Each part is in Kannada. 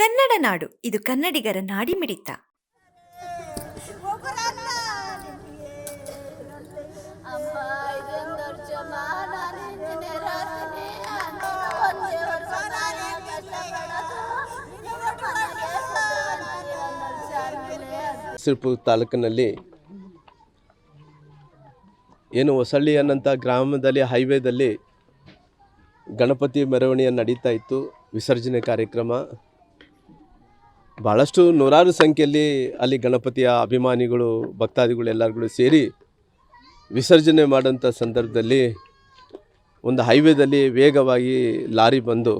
ಕನ್ನಡ ನಾಡು, ಇದು ಕನ್ನಡಿಗರ ನಾಡಿ ಮಿಡಿತ ಸಿರ್ಪುರ್ ತಾಲೂಕಿನಲ್ಲಿ ಏನು ಹೊಸಳ್ಳಿ ಅನ್ನಂಥ ಗ್ರಾಮದಲ್ಲಿ, ಹೈವೇದಲ್ಲಿ ಗಣಪತಿ ಮೆರವಣಿಗೆ ನಡೀತಾ ಇತ್ತು. ವಿಸರ್ಜನೆ ಕಾರ್ಯಕ್ರಮ. ಭಾಳಷ್ಟು ನೂರಾರು ಸಂಖ್ಯೆಯಲ್ಲಿ ಅಲ್ಲಿ ಗಣಪತಿಯ ಅಭಿಮಾನಿಗಳು, ಭಕ್ತಾದಿಗಳು ಎಲ್ಲರೂ ಸೇರಿ ವಿಸರ್ಜನೆ ಮಾಡೋಂಥ ಸಂದರ್ಭದಲ್ಲಿ ಒಂದು ಹೈವೇದಲ್ಲಿ ವೇಗವಾಗಿ ಲಾರಿ ಬಂದು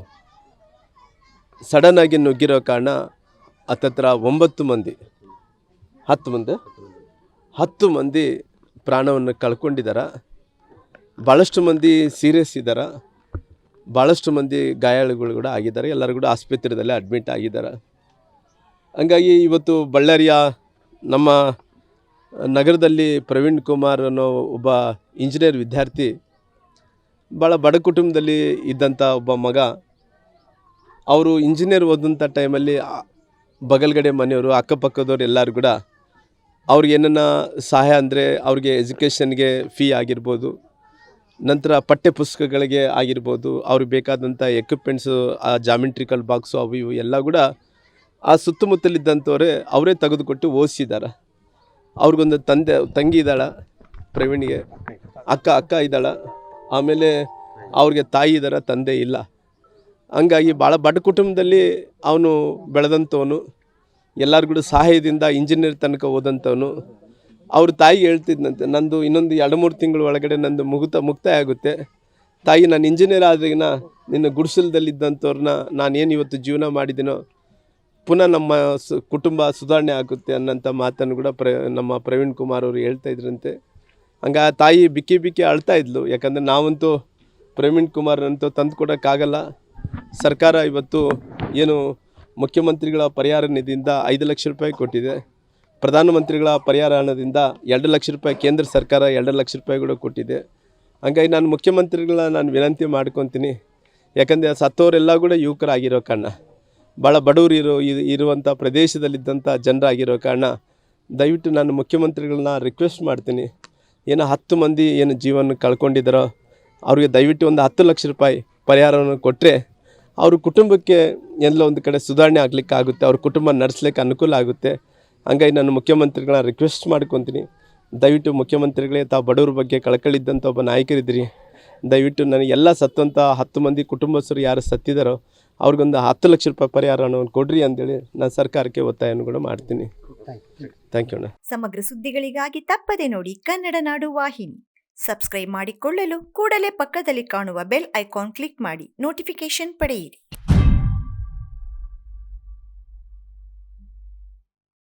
ಸಡನ್ನಾಗಿ ನುಗ್ಗಿರೋ ಕಾರಣ ಹತ್ತತ್ರ ಒಂಬತ್ತು ಮಂದಿ, ಹತ್ತು ಮಂದಿ ಹತ್ತು ಮಂದಿ ಪ್ರಾಣವನ್ನು ಕಳ್ಕೊಂಡಿದ್ದಾರೆ ಭಾಳಷ್ಟು ಮಂದಿ ಸೀರಿಯಸ್ ಇದ್ದಾರೆ ಭಾಳಷ್ಟು ಮಂದಿ ಗಾಯಾಳುಗಳು ಕೂಡ ಆಗಿದ್ದಾರೆ. ಎಲ್ಲರೂ ಕೂಡ ಆಸ್ಪತ್ರೆಯಲ್ಲಿ ಅಡ್ಮಿಟ್ ಆಗಿದ್ದಾರೆ ಹಂಗಾಗಿ ಇವತ್ತು ಬಳ್ಳಾರಿಯ ನಮ್ಮ ನಗರದಲ್ಲಿ ಪ್ರವೀಣ್ ಕುಮಾರ್ ಅನ್ನೋ ಒಬ್ಬ ಇಂಜಿನಿಯರ್ ವಿದ್ಯಾರ್ಥಿ ಭಾಳ ಬಡ ಕುಟುಂಬದಲ್ಲಿ ಇದ್ದಂಥ ಒಬ್ಬ ಮಗ. ಅವರು ಇಂಜಿನಿಯರ್ ಓದಂಥ ಟೈಮಲ್ಲಿ ಬಗಲ್ಗಡೆ ಮನೆಯವರು, ಅಕ್ಕಪಕ್ಕದವ್ರು ಎಲ್ಲರೂ ಕೂಡ ಅವ್ರಿಗೆ ಏನನ್ನ ಸಹಾಯ ಅಂದರೆ ಅವ್ರಿಗೆ ಎಜುಕೇಷನ್ಗೆ ಫೀ ಆಗಿರ್ಬೋದು, ನಂತರ ಪಠ್ಯ ಪುಸ್ತಕಗಳಿಗೆ ಆಗಿರ್ಬೋದು, ಅವ್ರಿಗೆ ಬೇಕಾದಂಥ ಎಕ್ವಿಪ್ಮೆಂಟ್ಸು ಆ ಜಾಮಿಂಟ್ರಿಕಲ್ ಬಾಕ್ಸು ಅವು ಇವು ಎಲ್ಲ ಕೂಡ ಆ ಸುತ್ತಮುತ್ತಲಿದ್ದಂಥವ್ರೆ ಅವರೇ ತೆಗೆದುಕೊಟ್ಟು ಓದಿಸಿದ್ದಾರೆ. ಅವ್ರಿಗೊಂದು ತಂದೆ, ತಂಗಿ ಇದ್ದಾಳೆ, ಪ್ರವೀಣ್ಗೆ. ಅಕ್ಕ ಅಕ್ಕ ಇದ್ದಾಳೆ. ಆಮೇಲೆ ಅವ್ರಿಗೆ ತಾಯಿ ಇದ್ದಾರ, ತಂದೆ ಇಲ್ಲ. ಹಂಗಾಗಿ ಭಾಳ ಬಡ ಕುಟುಂಬದಲ್ಲಿ ಅವನು ಬೆಳೆದಂಥವನು. ಎಲ್ಲರಿಗೂ ಸಹಾಯದಿಂದ ಇಂಜಿನಿಯರ್ ತನಕ ಓದಂಥವನು ಅವ್ರ ತಾಯಿ ಹೇಳ್ತಿದ್ದಂತೆ ನಂದು ಇನ್ನೊಂದು ಎರಡು, ಮೂರು ತಿಂಗಳ ಒಳಗಡೆ ನಂದು ಮುಗುತ ಮುಕ್ತಾಯ ಆಗುತ್ತೆ ತಾಯಿ, ನಾನು ಇಂಜಿನಿಯರ್ ಆದ್ರಿಗಿನ ನಿನ್ನ ಗುಡಿಸಲದಲ್ಲಿದ್ದಂಥವ್ರನ್ನ ನಾನೇನು ಇವತ್ತು ಜೀವನ ಮಾಡಿದ್ದೀನೋ ಪುನಃ ನಮ್ಮ ಕುಟುಂಬ ಸುಧಾರಣೆ ಆಗುತ್ತೆ ಅನ್ನೋಂಥ ಮಾತನ್ನು ಕೂಡ ಪ್ರ, ನಮ್ಮ ಪ್ರವೀಣ್ ಕುಮಾರ್ ಅವರು ಹೇಳ್ತಾ ಇದ್ರಂತೆ. ಹಂಗೆ ಆ ತಾಯಿ ಬಿಕ್ಕಿ ಬಿಕ್ಕಿ ಅಳ್ತಾ ಇದ್ಲು. ಯಾಕಂದರೆ ನಾವಂತೂ ಪ್ರವೀಣ್ ಕುಮಾರ್ ಅಂತೂ ತಂದು ಕೊಡೋಕ್ಕಾಗಲ್ಲ. ಸರ್ಕಾರ ಇವತ್ತು ಏನು ಮುಖ್ಯಮಂತ್ರಿಗಳ ಪರಿಹಾರ ನಿಧಿಯಿಂದ ಐದು ಲಕ್ಷ ರೂಪಾಯಿ ಕೊಟ್ಟಿದೆ. ಪ್ರಧಾನಮಂತ್ರಿಗಳ ಪರಿಹಾರ ಹಣದಿಂದ ಎರಡು ಲಕ್ಷ ರೂಪಾಯಿ ಕೇಂದ್ರ ಸರ್ಕಾರ ಎರಡು ಲಕ್ಷ ರೂಪಾಯಿ ಕೂಡ ಕೊಟ್ಟಿದೆ. ಹಂಗಾಗಿ ನಾನು ಮುಖ್ಯಮಂತ್ರಿಗಳ ನಾನು ವಿನಂತಿ ಮಾಡ್ಕೊತೀನಿ. ಯಾಕಂದರೆ ಸತ್ತೋರೆಲ್ಲ ಕೂಡ ಯುವಕರಾಗಿರೋ ಕಾರಣ ಭಾಳ ಬಡವರು ಇರೋ ಇರು- ಇರುವಂಥ ಪ್ರದೇಶದಲ್ಲಿದ್ದಂಥ ಜನರಾಗಿರೋ ಕಾರಣ ದಯವಿಟ್ಟು ನಾನು ಮುಖ್ಯಮಂತ್ರಿಗಳನ್ನ ರಿಕ್ವೆಸ್ಟ್ ಮಾಡ್ತೀನಿ. ಏನೋ ಹತ್ತು ಮಂದಿ ಏನು ಜೀವನ ಕಳ್ಕೊಂಡಿದ್ದಾರೋ ಅವ್ರಿಗೆ ದಯವಿಟ್ಟು ಒಂದು ಹತ್ತು ಲಕ್ಷ ರೂಪಾಯಿ ಪರಿಹಾರವನ್ನು ಕೊಟ್ಟರೆ ಅವ್ರ ಕುಟುಂಬಕ್ಕೆ ಎಲ್ಲೋ ಒಂದು ಕಡೆ ಸುಧಾರಣೆ ಆಗಲಿಕ್ಕೆ ಆಗುತ್ತೆ, ಅವ್ರ ಕುಟುಂಬ ನಡೆಸ್ಲಿಕ್ಕೆ ಅನುಕೂಲ ಆಗುತ್ತೆ. ಹಂಗಾಗಿ ನಾನು ಮುಖ್ಯಮಂತ್ರಿಗಳನ್ನ ರಿಕ್ವೆಸ್ಟ್ ಮಾಡ್ಕೊತೀನಿ. ದಯವಿಟ್ಟು ಮುಖ್ಯಮಂತ್ರಿಗಳೇ, ತಾವು ಬಡವ್ರ ಬಗ್ಗೆ ಕಳಕಳಿದ್ದಂಥ ಒಬ್ಬ ನಾಯಕರಿದ್ದೀರಿ. ದಯವಿಟ್ಟು ನನಗೆ ಎಲ್ಲ ಸತ್ತಂಥ ಹತ್ತು ಮಂದಿ ಕುಟುಂಬಸ್ಥರು ಯಾರು ಸತ್ತಿದ್ದಾರೋ ಅವ್ರಿಗೊಂದು ಹತ್ತು ಲಕ್ಷ ರೂಪಾಯಿ ಪರಿಹಾರ ಹಣವನ್ನು ಕೊಡ್ರಿ ಅಂತೇಳಿ ನಾನು ಸರ್ಕಾರಕ್ಕೆ ಒತ್ತಾಯವನ್ನು ಕೂಡ ಮಾಡ್ತೀನಿ. ಥ್ಯಾಂಕ್ ಯು ಅಣ್ಣ. ಸಮಗ್ರ ಸುದ್ದಿಗಳಿಗಾಗಿ ತಪ್ಪದೆ ನೋಡಿ ಕನ್ನಡ ನಾಡು ವಾಹಿನಿ. ಸಬ್ಸ್ಕ್ರೈಬ್ ಮಾಡಿಕೊಳ್ಳಲು ಕೂಡಲೇ ಪಕ್ಕದಲ್ಲಿ ಕಾಣುವ ಬೆಲ್ ಐಕಾನ್ ಕ್ಲಿಕ್ ಮಾಡಿ ನೋಟಿಫಿಕೇಶನ್ ಪಡೆಯಿರಿ.